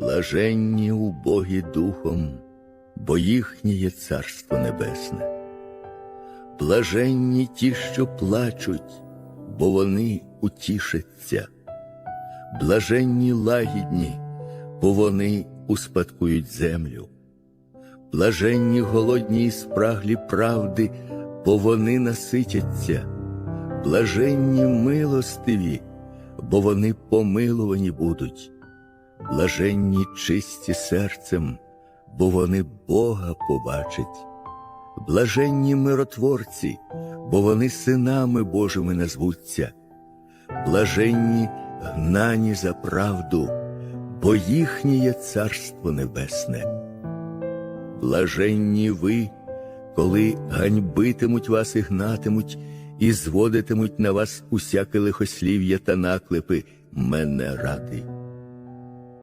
Блаженні убогі духом, бо їхнє Царство Небесне. Блаженні ті, що плачуть, бо вони утішаться. Блаженні лагідні, бо вони успадкують землю. Блаженні голодні і спраглі правди, бо вони наситяться. Блаженні милостиві, бо вони помилувані будуть. Блаженні чисті серцем, бо вони Бога побачать. Блаженні миротворці, бо вони синами Божими назвуться. Блаженні гнані за правду, бо їхнє є Царство Небесне. Блаженні ви, коли ганьбитимуть вас і гнатимуть, і зводитимуть на вас усяке лихослів'я та наклепи мене ради.